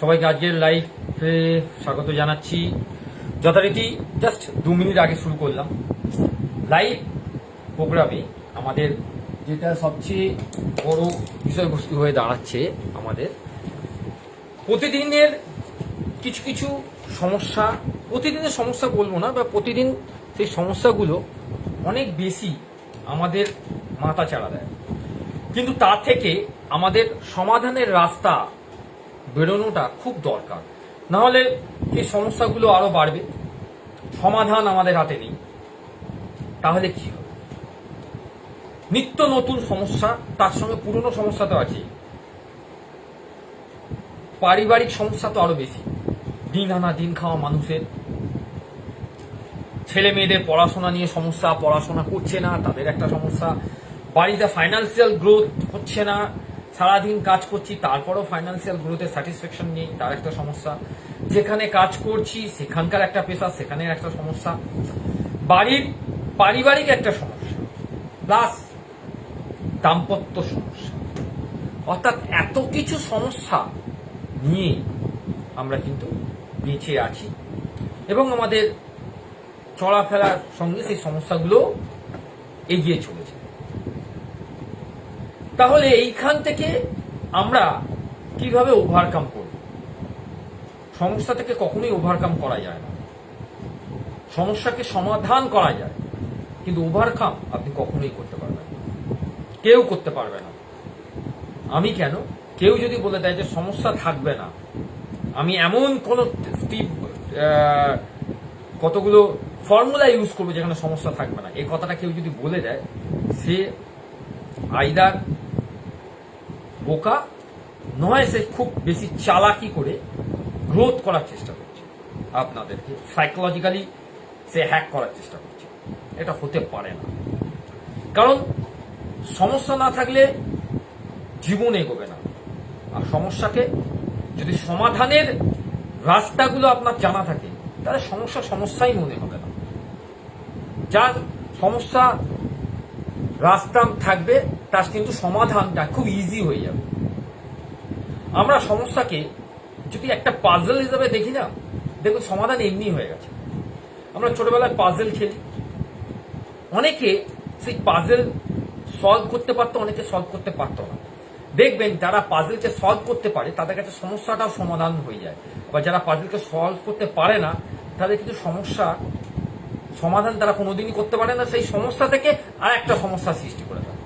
সবাইকে আজকের লাইভে স্বাগত জানাচ্ছি। যথারীতি জাস্ট দু মিনিট আগে শুরু করলাম। লাইভ প্রোগ্রামে আমাদের যেটা সবচেয়ে বড় বিষয়বস্তু হয়ে দাঁড়াচ্ছে আমাদের। প্রতিদিনের কিছু কিছু সমস্যা, প্রতিদিনের সমস্যা বলব না, বা প্রতিদিন সেই সমস্যাগুলো অনেক বেশি আমাদের মাথা চাড়া দেয়। কিন্তু তা থেকে আমাদের সমাধানের রাস্তা বেরোনোটা খুব দরকার। নাহলে এই সমস্যাগুলো আরও বাড়বে। সমাধান আমাদের হাতে নেই। তাহলে কি হবে? নিত্য নতুন সমস্যা, তার সঙ্গে পুরনো সমস্যা তো আছে পারিবারিক সমস্যা তো আরও বেশি। দিন আনা দিন খাওয়া মানুষের। ছেলে মেয়েদের পড়াশোনা নিয়ে সমস্যা, পড়াশোনা করছে না, তাদের একটা সমস্যা। বাড়িতে ফাইন্যান্সিয়াল গ্রোথ হচ্ছে না। সারাদিন কাজ করছি, তারপরও ফাইন্যান্সিয়াল গ্রোথের স্যাটিসফ্যাকশন নেই, তার একটা সমস্যা। যেখানে কাজ করছি, সেখানকার একটা পেশা সেখানে একটা সমস্যা। বাড়ির পারিবারিক একটা সমস্যা প্লাস দাম্পত্য সমস্যা। অর্থাৎ এত কিছু সমস্যা নিয়ে আমরা কিন্তু বেঁচে আছি। এবং আমাদের চলাফেরার সঙ্গে সেই সমস্যাগুলো এগিয়ে চলেছে। তাহলে এইখান থেকে আমরা কীভাবে ওভারকাম করব? সমস্যা থেকে কখনোই ওভারকাম করা যায় না। সমস্যাকে সমাধান করা যায়, কিন্তু ওভারকাম আপনি কখনোই করতে পারবেন কেউ করতে পারবে না। আমি কেন? কেউ যদি বলে দেয় যে সমস্যা থাকবে না, আমি এমন কোন কতগুলো ফর্মুলা ইউজ করব যেখানে সমস্যা থাকবে না। এই কথাটা কেউ যদি বলে দেয়, সে আইদার বোকা নয় সে খুব বেশি চালাকি করে গ্রোথ করার চেষ্টা করছে। আপনাদেরকে সাইকোলজিক্যালি সে হ্যাক করার চেষ্টা করছে। এটা হতে পারে না। কারণ সমস্যা না থাকলে জীবন এগোবে না। আর সমস্যাকে যদি সমাধানের রাস্তাগুলো আপনার জানা থাকে, তাহলে সমস্যা সমস্যাই মনে হবে না। যার সমস্যা রাস্তা থাকবে, তার কিন্তু সমাধানটা খুব ইজি হয়ে যাবে। আমরা সমস্যাকে যদি একটা পাজল হিসাবে দেখি না, দেখুন সমাধান এমনি হয়ে গেছে। আমরা ছোটবেলায় পাজল খেলি। অনেকে সেই পাজল সলভ করতে পারতো, অনেকে সলভ করতে পারতো না। দেখবেন যারা পাজলকে সলভ করতে পারে, তাদের কাছে সমস্যাটাও সমাধান হয়ে যায়। বা যারা পাজলকে সলভ করতে পারে না, তাদের কিন্তু সমস্যা সমাধান তারা কোনোদিনই করতে পারে না, সেই সমস্যা থেকে আর একটা সমস্যা সৃষ্টি করে দেয়।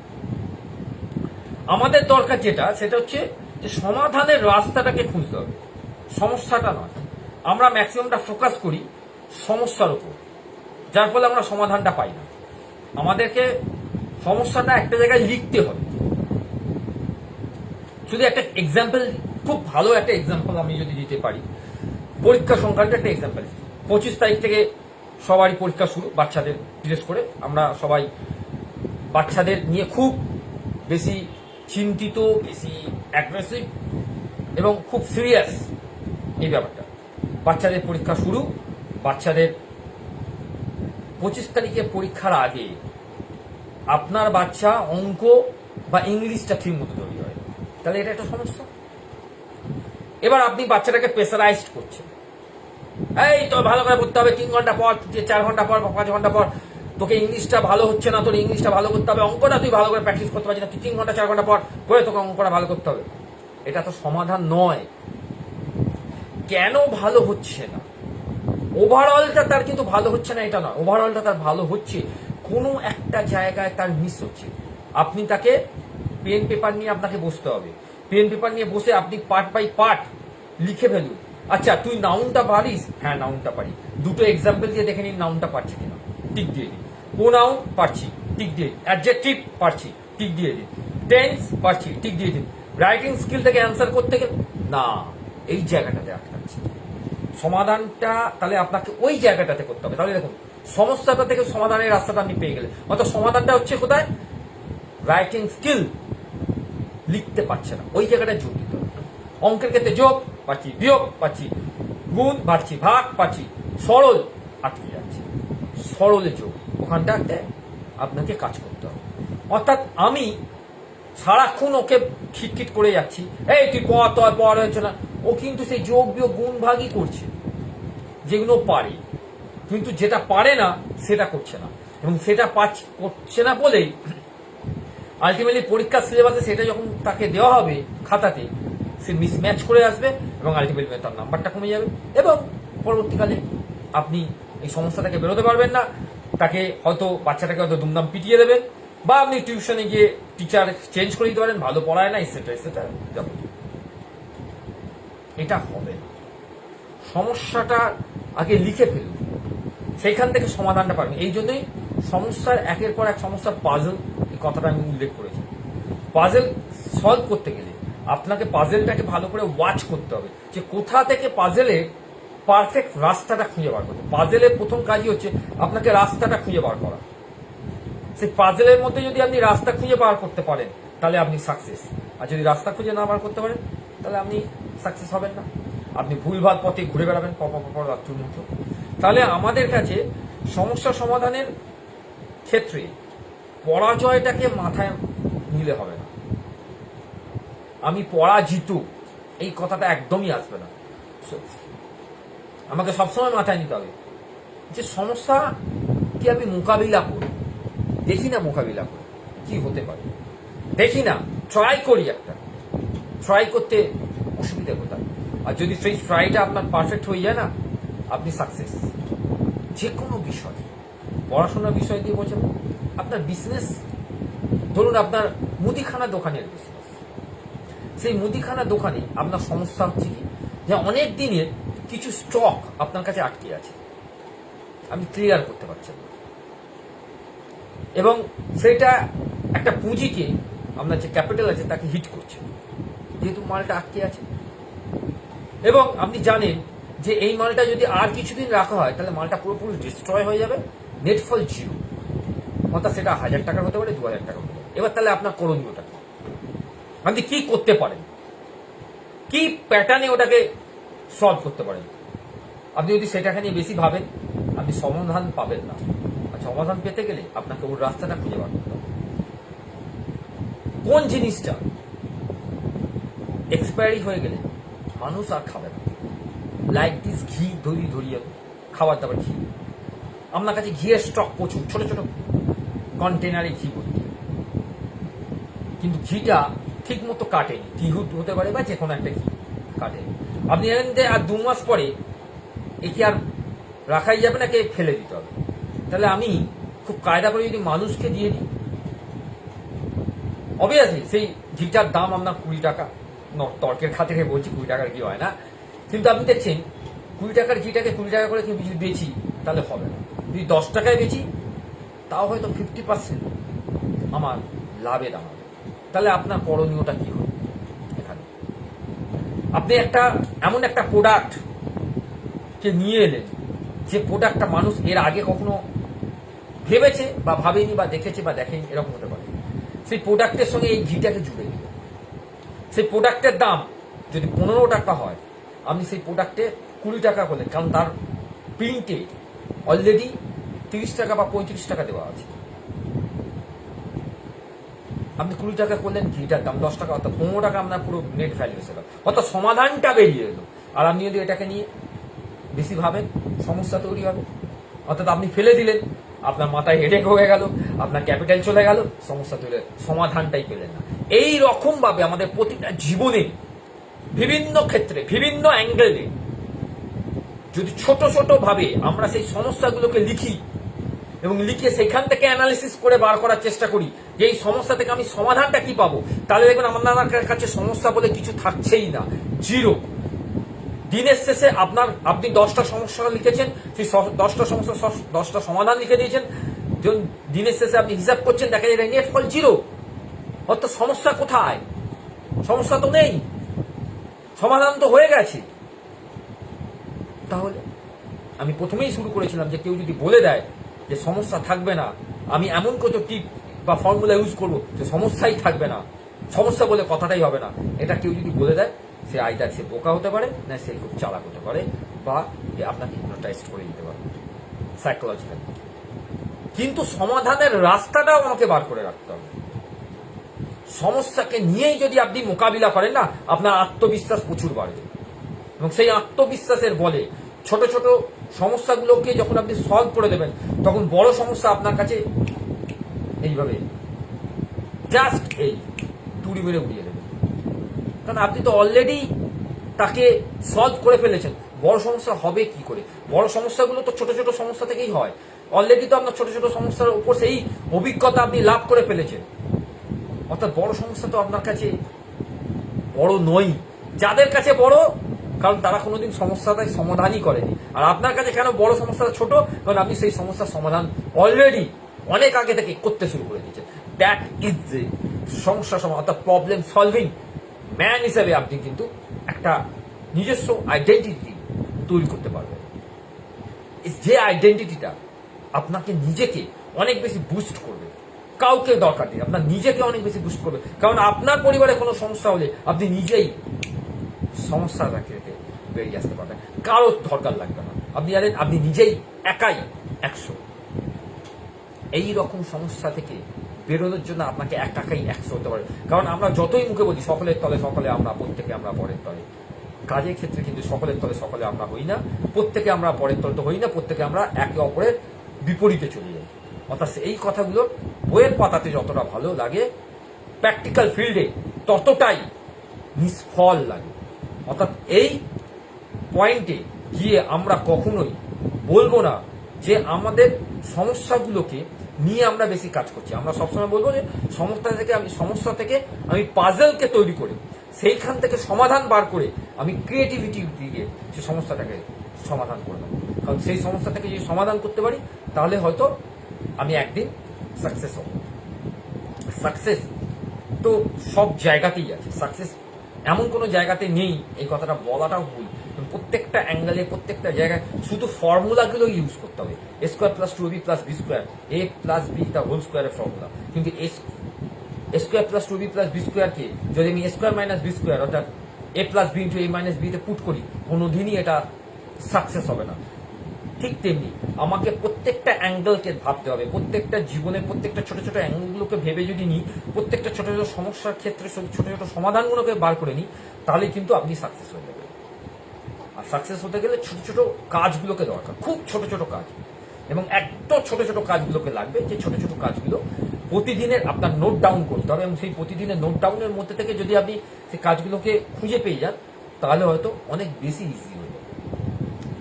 আমাদের দরকার যেটা, সেটা হচ্ছে যে সমাধানের রাস্তাটাকে খুঁজতে হবে। সমস্যাটা নয়। আমরা ম্যাক্সিমামটা ফোকাস করি সমস্যার উপর, যার ফলে আমরা সমাধানটা পাই না। আমাদেরকে সমস্যাটা একটা জায়গায় লিখতে হবে। যদি একটা এক্সাম্পল খুব ভালো একটা এক্সাম্পল আমি যদি দিতে পারি। পরীক্ষা সংক্রান্ত একটা এক্সাম্পল পঁচিশ তারিখ থেকে সবারই পরীক্ষা শুরু, বাচ্চাদের, বিশেষ করে আমরা সবাই বাচ্চাদের নিয়ে খুব বেশি চিন্তিত, বেশি অ্যাগ্রেসিভ এবং খুব সিরিয়াস এই ব্যাপারটা। বাচ্চাদের পরীক্ষা শুরু, বাচ্চাদের পঁচিশ তারিখে পরীক্ষার আগে আপনার বাচ্চা অঙ্ক বা ইংলিশটা ঠিক মতো তৈরি হয়। তাহলে এটা একটা সমস্যা। এবার আপনি বাচ্চাটাকে প্রেসারাইজড করছেন। এই তো ভালো করে পড়তে হবে, তিন ঘণ্টা পর চার ঘণ্টা পর পাঁচ ঘণ্টা পর, তোকে ইংলিশটা ভালো হচ্ছে না, তোর ইংলিশটা ভালো করতে হবে, অঙ্কটা তুই ভালো করে প্র্যাকটিস করতে পারছিস না, তুই তিন ঘণ্টা, চার ঘণ্টা পর করে তোকে অঙ্কটা ভালো করতে হবে। এটা তো সমাধান নয়। কেন ভালো হচ্ছে না? ওভারঅলটা তার কিন্তু ভালো হচ্ছে না, এটা নয়। ওভারঅলটা তার ভালো হচ্ছে, কোনো একটা জায়গায় তার মিস হচ্ছে। আপনি তাকে পেন পেপার নিয়ে আপনাকে বসতে হবে। পেন পেপার নিয়ে বসে আপনি পার্ট বাই পার্ট লিখে ফেলুন। আচ্ছা তুই নাউনটা পারিস? হ্যাঁ নাউনটা পারি। দুটো এক্সাম্পল দিয়ে দেখে নিন নাউনটা পারছি কিনা। টিক দিয়ে দিন। প্রোনাউন পারছি, টিক দিয়ে অ্যাডজেক্টিভ পারছি, টিক দিয়ে দিন। টেন্স পারছি, টিক দিয়ে দিন। রাইটিং স্কিল থেকে অ্যান্সার করতে গেলে, না, এই জায়গাটাতে আটকাচ্ছে। সমাধানটা তাহলে আপনাকে ওই জায়গাটাতে করতে হবে। তাহলে দেখুন, সমস্যাটা থেকে সমাধানের রাস্তাটা আপনি পেয়ে গেলেন। অর্থাৎ সমাধানটা হচ্ছে কোথায়? রাইটিং স্কিল লিখতে পারছে না। ওই জায়গাটা হবে অঙ্কের ক্ষেত্রে যোগ পাচ্ছি, বিয়োগ পাচ্ছি, গুণ পাচ্ছি ভাগ পাচ্ছি, সরল আটকে যাচ্ছে। সরলে যোগ ওখানটাতে আপনাকে কাজ করতে হবে। অর্থাৎ আমি সারাক্ষণ ওকে খিটখিট করে যাচ্ছি, এই তুই পড় তোর পড় হচ্ছে না? ও কিন্তু সেই যোগ, বিয়োগ, গুণ, ভাগই করছে, যেগুলো পারে। কিন্তু যেটা পারে না, সেটা করছে না। এবং সেটা পাচ্ছে করছে না বলেই আলটিমেটলি পরীক্ষার সিলেবাসে সেটা যখন তাকে দেওয়া হবে খাতাতে সে মিসম্যাচ করে আসবে এবং আলটিমেটলি তার নাম্বারটা কমে যাবে। এবং পরবর্তীকালে আপনি এই সমস্যা থেকে বেরোতে পারবেন না। তাকে হয়তো বাচ্চাটাকে হয়তো দুমদাম পিটিয়ে দেবেন বা আপনি টিউশনে গিয়ে টিচার চেঞ্জ করে দিতে পারেন, ভালো পড়ায় না এসেটা এসেটা এটা হবে। সমস্যাটা আগে লিখে ফেলুন। সেইখান থেকে সমাধানটা পাবেন। এই জন্যই সমস্যার একের পর এক সমস্যার পাজল এই কথাটা আমি উল্লেখ করেছি। পাজেল সলভ করতে গেলে আপনাকে পাজেলটাকে ভালো করে ওয়াচ করতে হবে। যে কোথা থেকে পাজেলে পারফেক্ট রাস্তাটা খুঁজে বার করতে পাজেলের প্রথম কাজই হচ্ছে আপনাকে রাস্তাটা খুঁজে বার করা। সেই পাজেলের মধ্যে যদি আপনি রাস্তা খুঁজে বার করতে পারেন, তাহলে আপনি সাকসেস আর যদি রাস্তা খুঁজে না বার করতে পারেন, তাহলে আপনি সাকসেস হবেন না। আপনি ভুলভাল পথে ঘুরে বেড়াবেন পপা পপা রাত্রুর মতো। তাহলে আমাদের কাছে সমস্যা সমাধানের ক্ষেত্রে পরাজয়টাকে মাথায় নিলে হবে না। আমি পরাজিত। এই কথাটা একদমই আসবে না। আমাকে সবসময় মাথায় নিতে হবে যে সমস্যা কি আমি মোকাবিলা করি? দেখি না মোকাবিলা করি, কি হতে পারে। দেখি না ট্রাই করি একটা। ট্রাই করতে অসুবিধা কোথায়? আর যদি সেই ট্রাইটা আপনার পারফেক্ট হয়ে যায় না, আপনি সাকসেস যে কোনো বিষয়। পড়াশোনার বিষয় দিয়ে বলছেন, আপনার বিজনেস ধরুন আপনার মুদিখানা দোকানের বিজনেস সেই মুদিখানা দোকানে আপনার সমস্যা হচ্ছে কি যে অনেক দিনের কিছু স্টক আপনার কাছে আটকে আছে। আপনি ক্লিয়ার করতে পারছেন না। এবং সেটা একটা পুঁজিকে আপনার যে ক্যাপিটাল আছে তাকে হিট করছে। যেহেতু মালটা আটকে আছে। এবং আপনি জানেন যে এই মালটা যদি আর কিছুদিন রাখা হয়, তাহলে মালটা পুরোপুরি ডিস্ট্রয় হয়ে যাবে নেট ফল জিরো অর্থাৎ সেটা হাজার টাকা হতে পারে, দু হাজার টাকা হতে পারে। এবার তাহলে আপনার করণীয়টা? আপনি কি করতে পারেন? কি প্যাটার্নে ওটাকে সলভ করতে পারেন? আপনি যদি সেটাকে নিয়ে বেশি ভাবেন, আপনি সমাধান পাবেন না। আর সমাধান পেতে গেলে আপনাকে ওর রাস্তাটা খুঁজে বার করতে কোন জিনিসটা এক্সপায়ারি হয়ে গেলে মানুষ আর খাবে না। লাইক দিস ঘি ধরি ধরিয়ে খাবার দাবার ঘি। আপনার কাছে ঘিয়ের স্টক প্রচুর, ছোট ছোট কন্টেনারে ঘি ভর্তি। কিন্তু ঘিটা ঠিক মতো কাটেনি ঘি হতে পারে বা যে কোনো একটা ঘি কাটেনি। আপনি জানেন যে আর দু মাস পরে একে আর রাখাই যাবে না কে ফেলে দিতে হবে। তাহলে আমি খুব কায়দা করে যদি মানুষকে দিয়ে দিই অবভিয়াসলি সেই ঘিটার দাম আপনার কুড়ি টাকা। ন- তর্কের খাতিরে বলছি, কুড়ি টাকার ঘি হয় না? কিন্তু আপনি দেখছেন, কুড়ি টাকার ঘিটাকে কুড়ি টাকা করে কিন্তু যদি বেচি, তাহলে হবে না। যদি দশ টাকায় বেচি, তাও হয়তো ফিফটি পার্সেন্ট আমার লাভে দাঁড়াবে তাহলে আপনার করণীয়টা কি হবে? এখানে। আপনি একটা, এমন একটা প্রোডাক্ট কে নিয়ে এলেন, যে প্রোডাক্টটা মানুষ এর আগে কখনো ভেবেছে বা ভাবেনি বা দেখেছে বা দেখেনি, এরকম হতে পারে। সেই প্রোডাক্টের সঙ্গে এই ঘিটাকে জুড়ে দিল সেই প্রোডাক্টের দাম যদি পনেরো টাকা হয়, আপনি সেই প্রোডাক্টে কুড়ি টাকা করলেন, কারণ তার প্রিন্টে অলরেডি তিরিশ টাকা বা পঁয়ত্রিশ টাকা দেওয়া আছে। আপনি কুড়ি টাকা করলেন ঘিটার দাম দশ টাকা, অর্থাৎ পনেরো টাকা আপনার পুরো নেট ভ্যালু এসে গেল। অর্থাৎ সমাধানটা বেরিয়ে এলো। আর আপনি যদি এটাকে নিয়ে বেশি ভাবেন, সমস্যা তৈরি হবে। অর্থাৎ আপনি ফেলে দিলেন, আপনার মাথায় হেডেক হয়ে গেল, আপনার ক্যাপিটাল চলে গেল, সমস্যা তৈরি। সমাধানটাই পেলেন না। এই রকম ভাবে আমাদের প্রতিটা জীবনে, বিভিন্ন ক্ষেত্রে, বিভিন্ন অ্যাঙ্গেলে যদি ছোট ছোট ভাবে আমরা সেই সমস্যাগুলোকে লিখি এবং লিখে সেখান থেকে অ্যানালিসিস করে বার করার চেষ্টা করি যে এই সমস্যা থেকে আমি সমাধানটা কি পাবো। তাহলে দেখবেন আমার কাছে সমস্যা বলে কিছু থাকছেই না। জিরো। দিনের শেষে আপনার, আপনি দশটা সমস্যা লিখেছেন, সেই দশটা সমস্যা দশটা সমাধান লিখে দিয়েছেন। দিনের শেষে আপনি হিসাব করছেন, দেখা যায় নেট ফল জিরো। অর্থাৎ সমস্যা কোথায়? সমস্যা তো নেই। সমাধান তো হয়ে গেছে। তাহলে আমি প্রথমেই শুরু করেছিলাম যে কেউ যদি বলে দেয় যে সমস্যা থাকবে না। আমি এমন কত টিপ বা ফর্মুলা ইউজ করব যে সমস্যাই থাকবে না। সমস্যা বলে কথাটাই হবে না। এটা কেউ যদি বলে দেয়, সে আইদার সে বোকা হতে পারে, না সে খুব চালাক হতে পারে, বা আপনাকে হিপনোটাইজ করে দিতে পারে। সাইকোলজিক্যাল কিন্তু সমাধানের রাস্তাটাও আমাকে বার করে রাখতে হবে। সমস্যাকে নিয়েই যদি আপনি মোকাবিলা করেন না, আপনার আত্মবিশ্বাস প্রচুর বাড়বে। এবং সেই আত্মবিশ্বাসের বলে ছোট ছোট সমস্যাগুলোকে যখন আপনি সলভ করে দেবেন, তখন বড় সমস্যা আপনার কাছে এইভাবে। জাস্ট এই তুড়ি মেরে উড়িয়ে দেবে। কারণ আপনি তো অলরেডি তাকে সলভ করে ফেলেছেন। বড় সমস্যা হবে কি করে? বড় সমস্যাগুলো তো ছোট ছোট সমস্যা থেকেই হয়। অলরেডি তো আপনার ছোট ছোট সমস্যার উপর সেই অভিজ্ঞতা আপনি লাভ করে ফেলেছেন। অর্থাৎ বড় সমস্যা তো আপনার কাছে বড় নই যাদের কাছে বড়, কারণ তারা কোনোদিন সমস্যাটাই সমাধানই করেনি। আর আপনার কাছে কেন বড় সমস্যাটা ছোট? কারণ আপনি সেই সমস্যার সমাধান অলরেডি অনেক আগে থেকে করতে শুরু করে দিয়েছেন। দ্যাট ইজ যে সমস্যা সমাধান, অর্থাৎ প্রবলেম সলভিং ম্যান হিসেবে আপনি কিন্তু একটা নিজস্ব আইডেন্টিটি তৈরি করতে পারবেন। যে আইডেন্টিটিটা আপনাকে নিজেকে অনেক বেশি বুস্ট করবে। কাউকে দরকার নেই, আপনার নিজেকে অনেক বেশি বুস্ট করবে। কারণ আপনার পরিবারে কোনো সমস্যা হলে আপনি নিজেই সমস্যাটা থেকে বেরিয়ে আসতে পারবেন কারও দরকার লাগবে না। আপনি জানেন, আপনি নিজেই একাই একশো। এই রকম সমস্যা থেকে বেরোনোর জন্য আপনাকে একাকাই একশো হতে পারে। কারণ আমরা যতই মুখে বলি, সকলের তলে সকলে আমরা, প্রত্যেকে আমরা পরের তলে। কাজের ক্ষেত্রে কিন্তু সকলের তলে সকলে আমরা হই না। প্রত্যেকে আমরা পরের তলে তো হই না, প্রত্যেকে আমরা একে অপরের বিপরীতে চলে যাই। অর্থাৎ এই কথাগুলো বইয়ের পাতাতে যতটা ভালো লাগে প্র্যাকটিক্যাল ফিল্ডে ততটাই নিষ্ফল লাগে। অর্থাৎ এই পয়েন্টে গিয়ে আমরা কখনোই বলব না যে আমাদের সমস্যাগুলোকে নিয়ে আমরা বেশি কাজ করছি। আমরা সবসময় বলব যে সমস্যা থেকে আমি সমস্যা থেকে আমি পাজলকে তৈরি করে, সেইখান থেকে সমাধান বার করে আমি ক্রিয়েটিভিটি দিয়ে সে সমস্যাটাকে সমাধান করে দেবো। কারণ সেই সমস্যা থেকে যদি সমাধান করতে পারি, তাহলে হয়তো আমি একদিন সাকসেস হব। সাকসেস তো সব জায়গাতেই আছে। সাকসেস এমন কোনো জায়গাতে নেই, এই কথাটা বলাটাও ভুল। প্রত্যেকটা অ্যাঙ্গেলে প্রত্যেকটা জায়গায় শুধু ফর্মুলাগুলো ইউজ করতে হবে। A square plus two B plus B square A plus B তার হোল স্কোয়ারের ফর্মুলা কিন্তু S square plus two B plus B স্কোয়ারকে যদি আমি স্কোয়ার মাইনাস বি স্কোয়ার অর্থাৎ A plus B into A minus বিতে পুট করি, কোনোদিনই এটা সাকসেস হবে না। ঠিক তেমনি আমাকে প্রত্যেকটা অ্যাঙ্গেলকে ভাবতে হবে। প্রত্যেকটা জীবনের প্রত্যেকটা ছোট ছোট অ্যাঙ্গেলগুলোকে ভেবে যদি নিই, প্রত্যেকটা ছোট ছোট সমস্যার ক্ষেত্রে ছোট ছোট সমাধানগুলোকে বার করে নিই, তাহলে কিন্তু আপনি সাকসেস হয়ে যাবেন। সাকসেস হতে গেলে ছোট ছোট কাজগুলোকে দরকার, খুব ছোট ছোট কাজ। এবং এত ছোট ছোট কাজগুলোকে লাগবে, যে ছোট ছোট কাজগুলো প্রতিদিনের আপনার নোট ডাউন করতে হবে। এবং সেই প্রতিদিনের নোট ডাউনের মধ্যে থেকে যদি আপনি সেই কাজগুলোকে খুঁজে পেয়ে যান, তাহলে হয়তো অনেক বেশি ইজি হয়ে যাবে।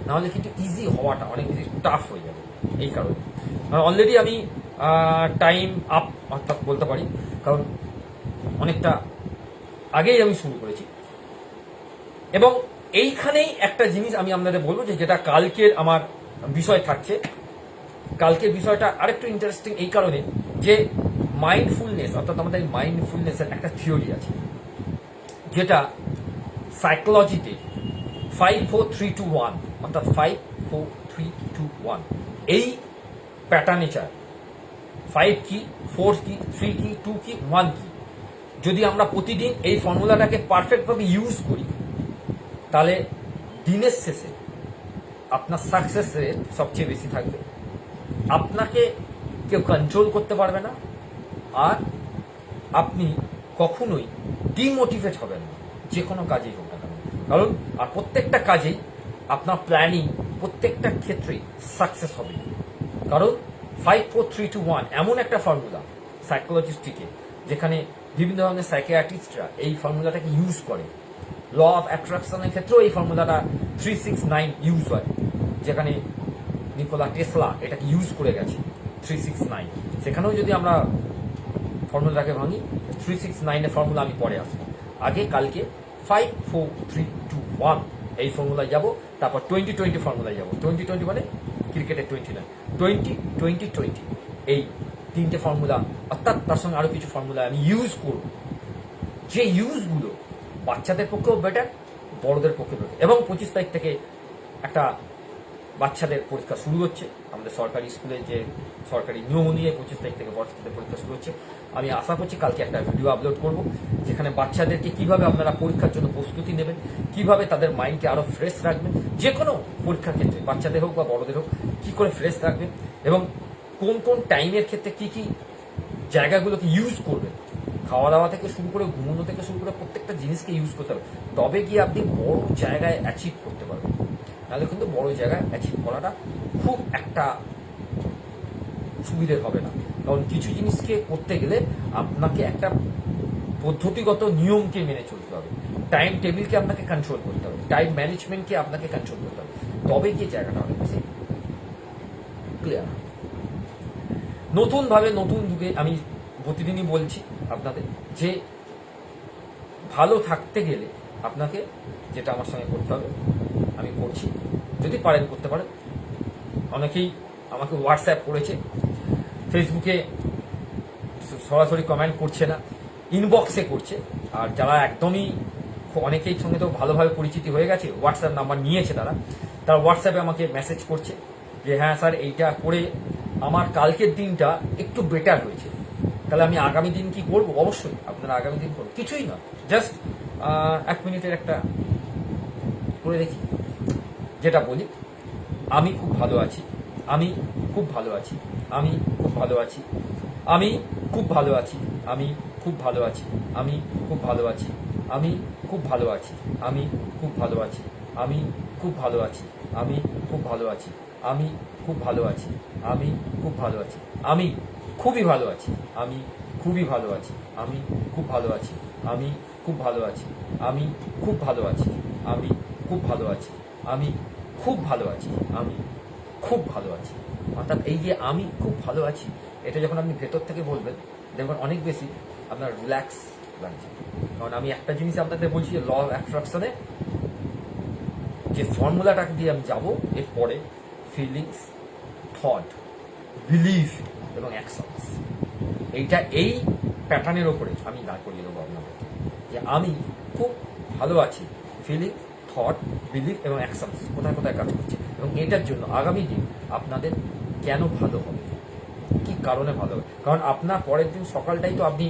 নাহলে কিন্তু ইজি হওয়াটা অনেক বেশি টাফ হয়ে যাবে এই কারণে। অলরেডি আমি টাইম আপ অর্থাৎ বলতে পারি, কারণ অনেকটা আগেই আমি শুরু করেছি। এবং এইখানেই একটা জিনিস আমি আপনাদের বলব যে যেটা কালকের আমার বিষয় থাকছে। কালকের বিষয়টা আরেকটু ইন্টারেস্টিং এই কারণে যে মাইন্ডফুলনেস অর্থাৎ আমাদের মাইন্ডফুলনেসের একটা থিওরি আছে, যেটা সাইকোলজিতে five four three two one অর্থাৎ five four three two one এই প্যাটার্নে চায় ফাইভ কি ফোর কি থ্রি কি টু কি ওয়ান কি। যদি আমরা প্রতিদিন এই ফর্মুলাটাকে পারফেক্টভাবে ইউজ করি তাহলে দিনের শেষে আপনার সাকসেস রেট সবচেয়ে বেশি থাকবে। আপনাকে কেউ কন্ট্রোল করতে পারবে না আর আপনি কখনোই ডিমোটিভেট হবেন না, যে কোনো কাজেই হোক না কারণ, আর প্রত্যেকটা কাজেই আপনার প্ল্যানিং প্রত্যেকটা ক্ষেত্রেই সাকসেস হবে। কারণ five four three two one এমন একটা ফর্মুলা সাইকোলজিস্টটিকে যেখানে বিভিন্ন ধরনের সাইকিয়াট্রিস্টরা এই ফর্মুলাটাকে ইউজ করে। ল অফ অ্যাট্রাকশনের ক্ষেত্রেও এই ফর্মুলাটা থ্রি সিক্স নাইন ইউজ হয়। যেখানে নিকোলা টেসলা এটাকে ইউজ করে গেছে থ্রি সিক্স নাইন সেখানেও যদি আমরা ফর্মুলাটাকে ভাঙি থ্রি সিক্স নাইনের ফর্মুলা আমি পরে আসব। আগে, কালকে five four three two one এই ফর্মুলায় যাব, তারপর টোয়েন্টি টোয়েন্টি ফর্মুলায় যাব। টোয়েন্টি টোয়েন্টি মানে ক্রিকেটের twenty nine twenty twenty twenty এই তিনটে ফর্মুলা, অর্থাৎ তার সঙ্গে আরও কিছু ফর্মুলা আমি ইউজ করব। যে ইউজগুলো বাচ্চাদের পক্ষেও বেটার বড়দের পক্ষে বেটার এবং পঁচিশ তারিখ থেকে একটা বাচ্চাদের পরীক্ষা শুরু হচ্ছে। আমাদের সরকারি স্কুলে যে সরকারি নিয়ম অনুযায়ী পঁচিশ তারিখ থেকে বাচ্চাদের পরীক্ষা শুরু হচ্ছে। আমি আশা করছি কালকে একটা ভিডিও আপলোড করব, যেখানে বাচ্চাদেরকে কীভাবে আপনারা পরীক্ষার জন্য প্রস্তুতি নেবেন, কীভাবে তাদের মাইন্ডকে আরও ফ্রেশ রাখবেন যে কোনো পরীক্ষার ক্ষেত্রে, বাচ্চাদের হোক বা বড়দের হোক, কী করে ফ্রেশ রাখবেন এবং কোন কোন টাইমের ক্ষেত্রে কি কি জায়গাগুলোকে ইউজ করবেন। খাওয়া দাওয়া থেকে শুরু করে, ঘুমোনো থেকে শুরু করে প্রত্যেকটা জিনিসকে ইউজ করতে হবে। তবে গিয়ে আপনি বড় জায়গায় অ্যাচিভ করতে পারবেন। নাহলে কিন্তু বড় জায়গায় অ্যাচিভ করাটা খুব একটা সুবিধের হবে না। কারণ কিছু জিনিসকে করতে গেলে আপনাকে একটা পদ্ধতিগত নিয়মকে মেনে চলতে হবে। টাইম টেবিলকে আপনাকে কন্ট্রোল করতে হবে। টাইম ম্যানেজমেন্টকে আপনাকে কন্ট্রোল করতে হবে। তবে গিয়ে জায়গাটা অনেক বেশি ক্লিয়ার নতুনভাবে নতুন যুগে আমি প্রতিদিনই বলছি আপনাদের। যে ভালো থাকতে গেলে আপনাকে যেটা আমার সঙ্গে করতে হবে, আমি করছি। যদি পারেন করতে পারেন। অনেকেই আমাকে হোয়াটসঅ্যাপ করেছে। ফেসবুকে সরাসরি কমেন্ট করছে না। ইনবক্সে করছে। আর যারা একদমই অনেকেই সঙ্গে তো ভালোভাবে পরিচিতি হয়ে গেছে হোয়াটসঅ্যাপ নাম্বার নিয়েছে তারা। তারা হোয়াটসঅ্যাপে আমাকে মেসেজ করছে যে হ্যাঁ স্যার এইটা করে আমার কালকের দিনটা একটু বেটার হয়েছে। তাহলে আমি আগামী দিন কি করব অবশ্যই আপনারা আগামী দিন করব কিছুই না জাস্ট এক মিনিটের একটা করে দেখি যেটা বলি আমি খুব ভালো আছি আমি খুব ভালো আছি আমি খুব ভালো আছি আমি খুব ভালো আছি আমি খুব ভালো আছি আমি খুব ভালো আছি আমি খুব ভালো আছি আমি খুব ভালো আছি আমি খুব ভালো আছি আমি খুব ভালো আছি আমি খুব ভালো আছি আমি খুব ভালো আছি আমি খুবই ভালো আছি। আমি খুবই ভালো আছি। আমি খুব ভালো আছি। আমি খুব ভালো আছি। আমি খুব ভালো আছি। আমি খুব ভালো আছি। আমি খুব ভালো আছি। আমি খুব ভালো আছি। অর্থাৎ এই যে আমি খুব ভালো আছি, এটা যখন আপনি ভেতর থেকে বলবেন, দেখবেন অনেক বেশি আপনার রিল্যাক্স লাগছে। কারণ আমি একটা জিনিস আপনাদের বলছি ল অফ অ্যাট্রাকশনে যে ফর্মুলাটাকে দিয়ে আমি যাব, এরপরে ফিলিংস থট বিলিভ এবং অ্যাকশনস এইটা, এই প্যাটার্নের ওপরে আমি দাঁড় করিয়ে দেবো আপনাদের। যে আমি খুব ভালো আছি ফিলিং থট বিলিভ এবং অ্যাকশনস কোথায় কোথায় কাজ করছে? এবং এটার জন্য আগামী দিন আপনাদের কেন ভালো হবে? কি কারণে ভালো হবে? কারণ আপনার পরের দিন সকালটাই তো আপনি,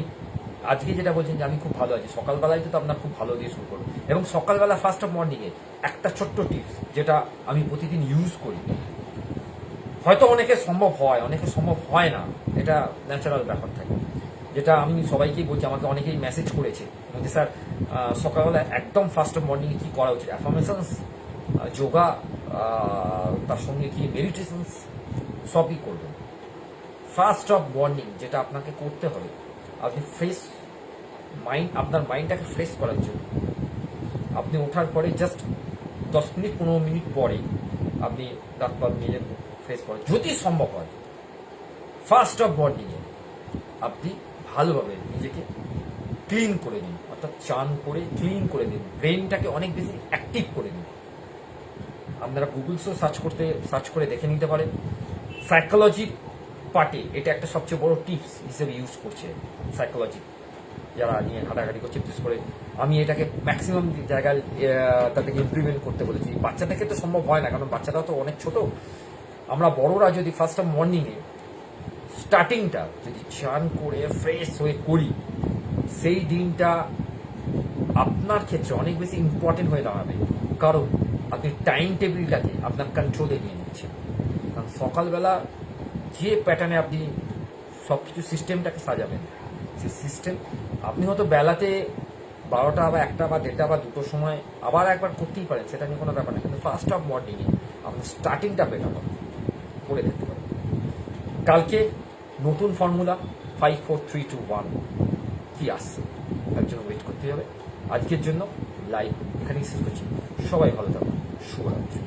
আজকে যেটা বলছেন যে আমি খুব ভালো আছি, সকালবেলায় তো আপনার খুব ভালো দিয়ে শুরু করব এবং সকালবেলা ফার্স্ট অফ মর্নিংয়ে একটা ছোট্ট টিপস যেটা আমি প্রতিদিন ইউজ করি। হয়তো অনেকে সম্ভব হয়, অনেকে সম্ভব হয় না। এটা ন্যাচারাল ব্যাপার থাকে। যেটা আমি সবাইকেই বলছি, আমাকে অনেকেই মেসেজ করেছে। যে স্যার সকালবেলা একদম ফার্স্ট অফ মর্নিংয়ে কী করা উচিত? অ্যাফার্মেশনস যোগা তার সঙ্গে কি মেডিটেশনস সবই করবেন। ফার্স্ট অফ মর্নিং যেটা আপনাকে করতে হবে, আপনি ফ্রেশ মাইন্ড আপনার মাইন্ডটাকে ফ্রেশ করার জন্য। আপনি ওঠার পরে জাস্ট দশ মিনিট, পনেরো মিনিট পরে আপনি দাঁত পাত নিজের ফ্রেশ করেন যদি সম্ভব হয়। ফার্স্ট অফ মর্নিংয়ে আপনি ভালোভাবে নিজেকে ক্লিন করে নিন। অর্থাৎ চান করে ক্লিন করে দিন ব্রেনটাকে অনেক বেশি অ্যাক্টিভ করে দিন আপনারা গুগলসও সার্চ করতে সার্চ করে দেখে নিতে পারেন। সাইকোলজির পার্টে এটা একটা সবচেয়ে বড় টিপস হিসেবে ইউজ করছে সাইকোলজি যারা নিয়ে ঘাটাঘাটি করছে, বিশেষ করে আমি এটাকে ম্যাক্সিমাম জায়গায় তাদেরকে ইমপ্লিমেন্ট করতে বলেছি। বাচ্চাদের তো সম্ভব হয় না, কারণ বাচ্চারাও তো অনেক ছোট। আমরা বড়রা যদি ফার্স্ট অফ মর্নিংয়ে স্টার্টিংটা যদি চান করে ফ্রেশ হয়ে করি, সেই দিনটা আপনার ক্ষেত্রে অনেক বেশি ইম্পর্টেন্ট হয়ে দাঁড়াবে। কারণ আপনি টাইম টেবিলটাকে আপনার কন্ট্রোলে নিয়ে নিচ্ছেন। কারণ সকালবেলা যে প্যাটার্নে আপনি সব কিছু সিস্টেমটাকে সাজাবেন, সেই সিস্টেম আপনি হয়তো বেলাতে বারোটা বা একটা বা দেড়টা বা দুটোর সময় আবার একবার করতেই পারেন, সেটা নিয়ে কোনো ব্যাপার না। কিন্তু ফার্স্ট অফ মর্নিংয়ে আপনার স্টার্টিংটা বেটার হবে করে দেখতে পারেন কালকে নতুন formula five four three two one কি আসছে? তার জন্য ওয়েট করতে হবে। আজকের জন্য লাইভ এখানেই শেষ করছি। সবাই ভালো থাকুন। শুভরাত্রি।